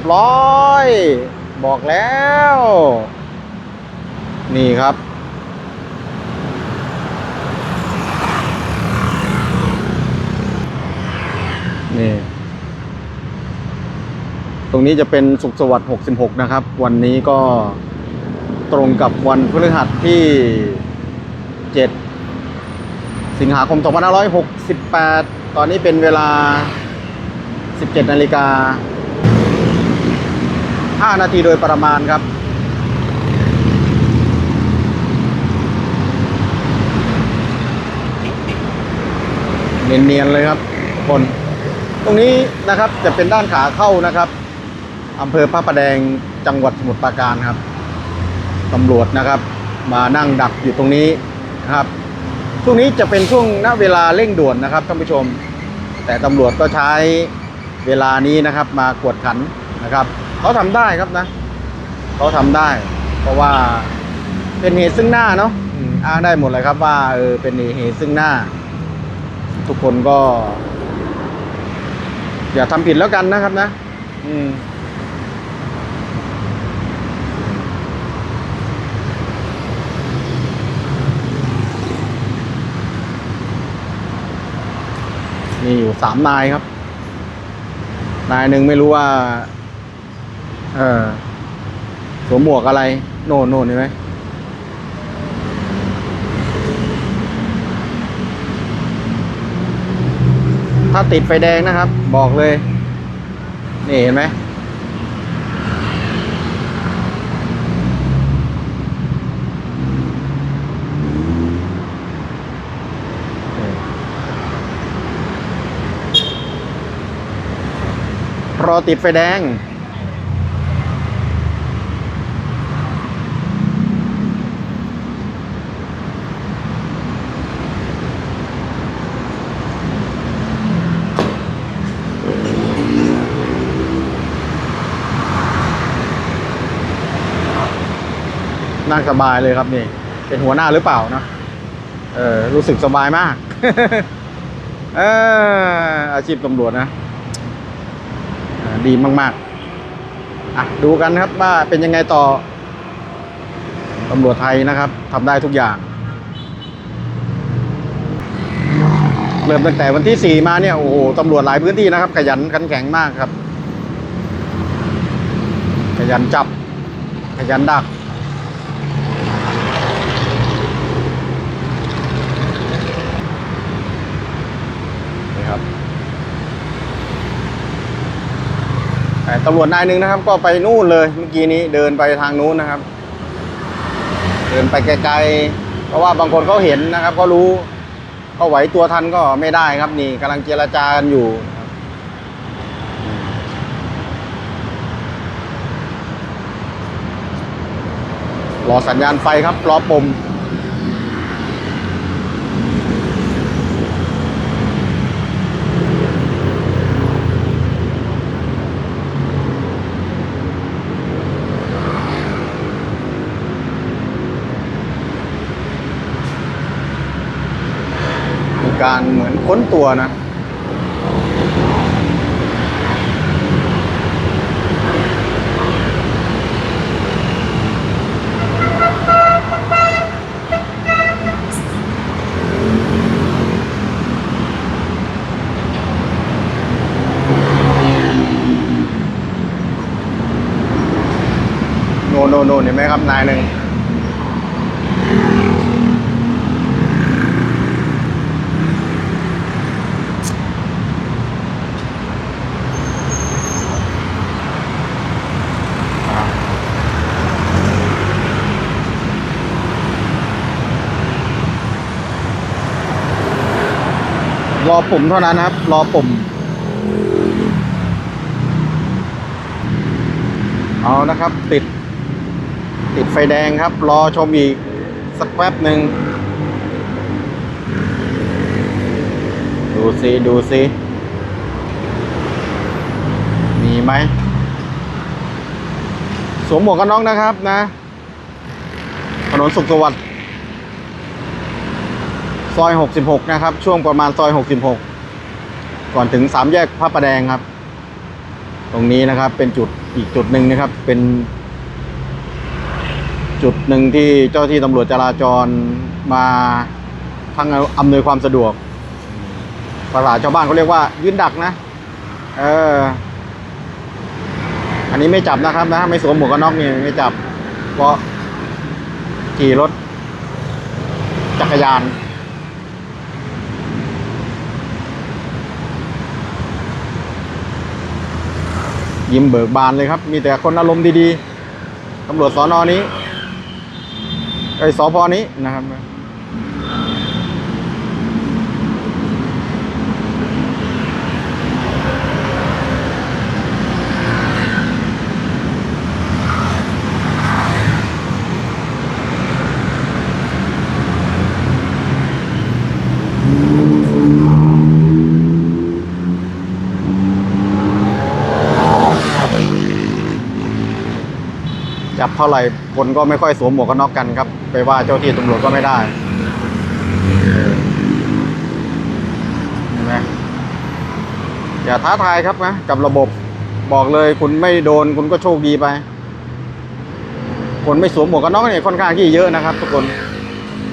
บร้อย บอกแล้ว นี่ครับ นี่ ตรงนี้จะเป็นสุขสวัสดิ์66 นะครับ วันนี้ก็ตรงกับวันพฤหัสที่ 7 สิงหาคม 2568 ตอนนี้เป็นเวลา 17นาฬิกา 5 นาทีโดยประมาณครับ เนียนๆเลยครับคน ตรงนี้นะครับจะเป็นด้านขาเข้านะครับอำเภอพระประแดงจังหวัดสมุทรปราการครับตำรวจนะครับ มานั่งดักอยู่ตรงนี้นะครับช่วงนี้จะเป็นช่วงณเวลาเร่งด่วนนะครับท่านผู้ชม แต่ตำรวจก็ใช้เวลานี้นะครับมากวดขัน นะครับเขาทำได้ครับนะเขาทำได้ เพราะว่าเป็นเหตุซึ่งหน้าเนาะอืมอ้างได้หมดเลยครับว่าเออเป็นเหตุซึ่งหน้า ทุกคนก็ อย่าทำผิดแล้วกันนะครับนะ อืมมีอยู่สามนายครับ นายหนึ่งไม่รู้ว่า เออสวมหมวกอะไร โน่นโน่นเห็นไหมถ้าติดไฟแดงนะครับ บอกเลย นี่เห็นไหมรอติดไฟแดง นั่งสบายเลยครับนี่ เป็นหัวหน้าหรือเปล่านะเออรู้สึกสบายมากเอออาชีพตำรวจนะดีมากๆอะดูกันครับว่าเป็นยังไงต่อตำรวจไทยนะครับทำได้ทุกอย่าง เริ่มตั้งแต่วันที่สี่มาเนี่ย โอ้โหตำรวจหลายพื้นที่นะครับ ขยันขันแข็งมากครับ ขยันจับ ขยันดัก นี่ครับแตำรวจนายหนึ่งนะครับ ก็ไปนู่นเลยเมื่อกี้นี้เดินไปทางนู้นนะครับ เดินไปไกลๆเพราะว่าบางคนเขาเห็นนะครับเขารู้ก็ไหวตัวทันก็ไม่ได้ครับนี่กำลังเจรจากันอยู่รอสัญญาณไฟครับรอปม การเหมือนค้นตัวนะ โนโนโนเห็นไหมครับนายหนึ่ง รอปุ่มเท่านั้นนะครับ รอปุ่ม เอานะครับ ติด ติดไฟแดงครับ รอชมอีก สักแป๊บหนึ่ง ดูซิดูซิมีไหมสวมหมวกกันน็อกนะครับนะ ถนนสุขสวัสดิ์ ซอย 66 นะครับ ช่วงประมาณซอย 66 ก่อนถึงสามแยกพระประแดงครับ ตรงนี้นะครับเป็นจุดอีกจุดหนึ่งนะครับ เป็น จุดหนึ่งที่เจ้าที่ตำรวจจราจรมาทั้งอำนวยความสะดวกภาษาชาวบ้านเขาเรียกว่ายืนดักนะ เออ อันนี้ไม่จับนะครับนะ ไม่สวมหมวกกันน็อกนี่ไม่จับ เพราะขี่รถจักรยาน ยิ้มเบิกบานเลยครับ มีแต่คนอารมณ์ดีๆตำรวจสอนอนี้ไอ้ยสพนี้นะครับ ท่าไหร่คนก็ไม่ค่อยสวมหมวกกันน็อกกันครับ ไปว่าเจ้าที่ตำรวจก็ไม่ได้เห็นไหมอย่าท้าทายครับนะกับระบบบอกเลยคุณไม่โดนคุณก็โชคดีไป คนไม่สวมหมวกกันน็อกเนี่ยค่อนข้างที่เยอะนะครับ ทุกคน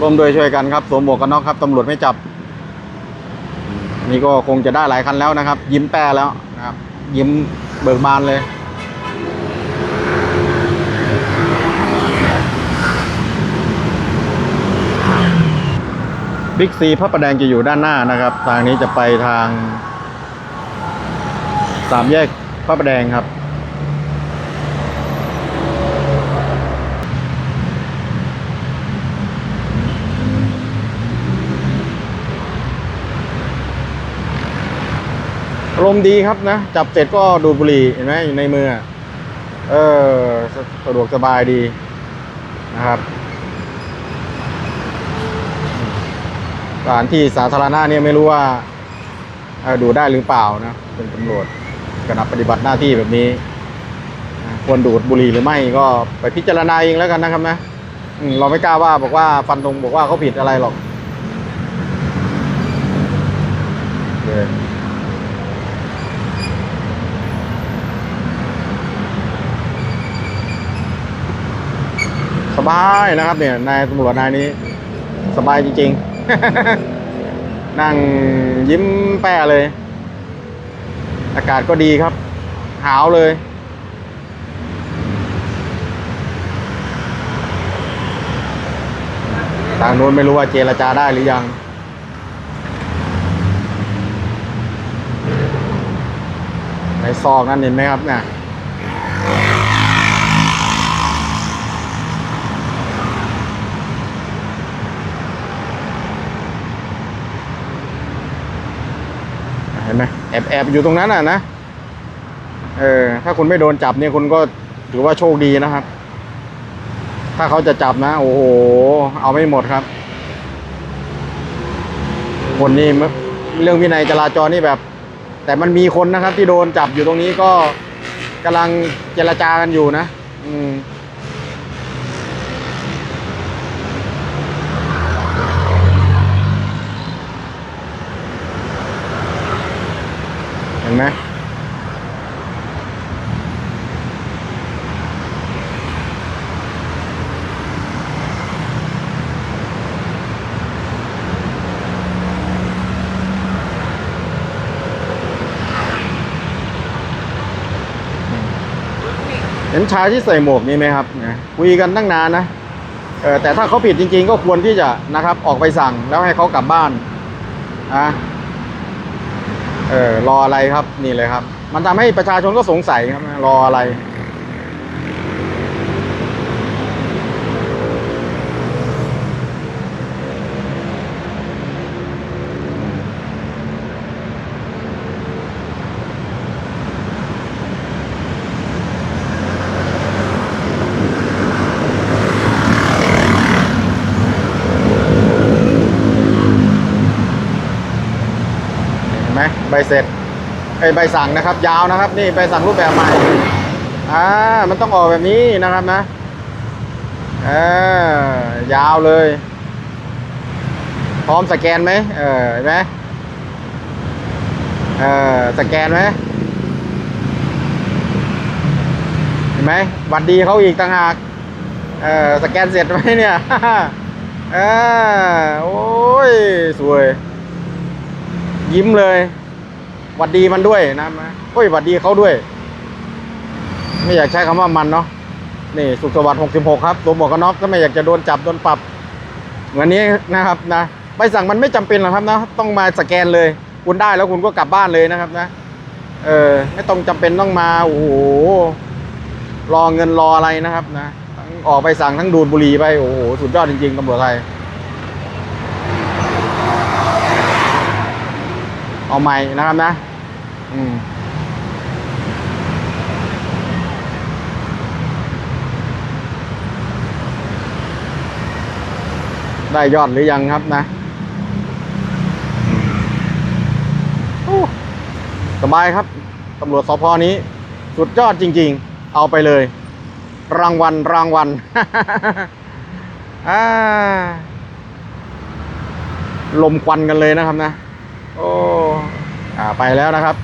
ร่วมโดยช่วยกันครับ สวมหมวกกันน็อกครับตำรวจไม่จับ นี่ก็คงจะได้หลายคันแล้วนะครับ ยิ้มแป้แล้วนะครับ ยิ้มเบิกบานเลย บิ๊กซีพระประแดงจะอยู่ด้านหน้านะครับ ทางนี้จะไปทางสามแยกพระประแดงครับอารมณ์ดีครับนะ จับเสร็จก็ดูดบุหรี่เห็นไหมอยู่ในมือ เออ สะดวกสบายดีนะครับ สถานที่สาธารณะเนี่ยไม่รู้ว่าดูได้หรือเปล่านะเป็นตำรวจขณะปฏิบัติหน้าที่แบบนี้ ควรดูดบุหรี่หรือไม่ก็ไปพิจารณาเองแล้วกันนะครับนะเราไม่กล้าว่าบอกว่าฟันตรงบอกว่าเขาผิดอะไรหรอกเคสบายนะครับเนี่ยนายตำรวจนายนี้ สบายจริง ๆ นั่งยิ้มแป้เลย อากาศก็ดีครับ หาวเลย ทางนู้นไม่รู้ว่าเจรจาได้หรือยังในซอกนั้นเห็นไหมครับเนี่ย เห็นไหมแอบแอบอยู่ตรงนั้นอะนะ เออ ถ้าคุณไม่โดนจับเนี่ยคุณก็ถือว่าโชคดีนะครับ ถ้าเขาจะจับนะ โอ้โห เอาไม่หมดครับ คนนี้เรื่องวินัยจราจรนี่แบบ แต่มันมีคนนะครับ ที่โดนจับอยู่ตรงนี้ก็กำลังเจรจากันอยู่นะ อืม เห็น ไหมเห็นชายที่ใส่หมวกนี่ไหมครับนะคุยกันตั้งนานนะเออแต่ถ้าเขาผิดจริง ๆ ก็ควรที่จะนะครับออกไปสั่งแล้วให้เขากลับบ้านนะ เออรออะไรครับนี่เลยครับ มันทำให้ประชาชนก็สงสัยครับรออะไร ใบเสร็จไอใบสั่งนะครับ ยาวนะครับ นี่ใบสั่งรูปแบบใหม่อ่ามันต้องออกแบบนี้นะครับนะเออยาวเลย พร้อมสแกนไหมเออเห็นไหมเออสแกนไหมเห็นไหมหวัดดีเขาอีกต่างหากเออสแกนเสร็จไหมเนี่ยเออโอ้ย สวย ยิ้มเลย หวัดดีมันด้วยนะมะโอ้ยหวัดดีเขาด้วย ไม่อยากใช้คำว่ามันเนาะนี่สุขสวัสดิ์66ครับตัวหมวกกันน็อกถ้าไม่อยากจะโดนจับโดนปรับเหมือนนี้นะครับนะใบสั่งมันไม่จำเป็นหรอกครับนะต้องมาสแกนเลย คุณได้แล้วคุณก็กลับบ้านเลยนะครับนะ เออไม่ต้องจำเป็นต้องมาโอ้โหรอเงินรออะไรนะครับนะทั้งออกไปสั่งทั้งดูดบุหรี่ไปโอ้โหสุดยอดจริงๆตำรวจไทยเอาใหม่นะครับนะ อืมได้ยอดหรือยังครับนะสบายครับตำรวจสพนี้ สุดยอดจริง ๆ เอาไปเลย รางวัลรางวัลลมควันกันเลยนะครับนะ โอ้อ่าไปแล้วนะครับ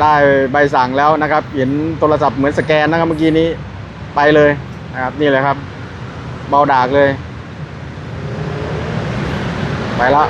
ได้ใบสั่งแล้วนะครับ เห็นโทรศัพท์เหมือนสแกนนะครับเมื่อกี้นี้ไปเลยนะครับ นี่เลยครับ เบาดากเลย ไปละ